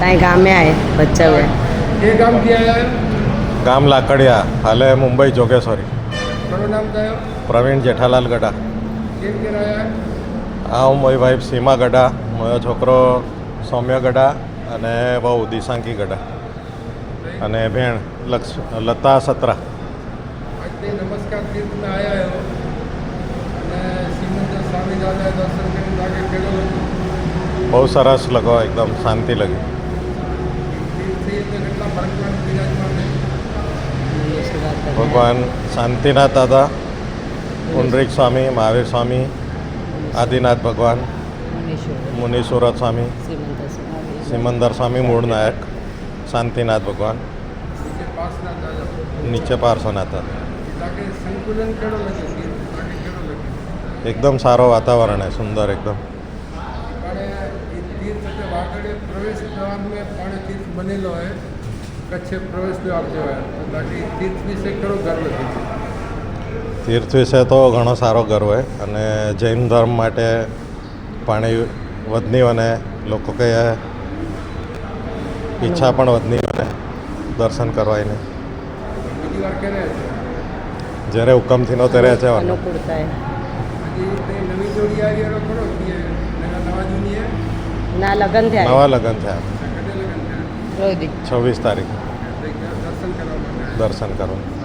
ताई गाँव में आए बच्चा हुए ये काम किया है ગામ લાકડિયા હાલે મુંબઈ જોગેશ્વરી મારું નામ કયો પ્રવીણ જેઠાલાલ ગડા કેમ કે રહ્યા આ હું મારી વાઈફ સીમા ગડા મારો છોકરો સૌમ્ય ગડા અને બહુ દિશાંકી ગડા અને ભેણ લક્ષ લતા સત્રા આજથી નમસ્કાર તીર્થમાં આવ્યા હો અને શ્રીમંત સ્વામી દાદા દર્શન કરીને લાગે કેળો બહુ સરસ લગો એકદમ શાંતિ લગી તીર્થથી એટલે કેટલા ભગવાન શાંતિનાથ દાદા પુંડરીક સ્વામી, મહાવીર સ્વામી, આદિનાથ ભગવાન મુનીશ્વરત સ્વામી, સિમંદર સ્વામી, મૂળ નાયક, શાંતિનાથ ભગવાન, નીચે પાર્શ્વનાથ એકદમ સારો વાતાવરણ હે સુંદર એકદમ. મંદિર તથા વાગડે પ્રવેશ દ્વારને પણ તીર્થ બનેલો હોય. કચ્છે પ્રવેશ દ્વાર કહેવાય બાકી તીર્થ વિશે ઘણો ગર્વ તીર્થ વિશે તો ઘણો સારો ગર્વ છે. અને જૈન ધર્મ માટે પાણી વધની અને લોકો કહે ઈચ્છા પણ વધની અને દર્શન કરવાની જ્યારે હુકમથી નો ત્યારે છે નવી જોડી આવી ના લગ્ન થયા. નવા લગ્ન થયા. છવ્વીસ તારીખ. દર્શન કરવા.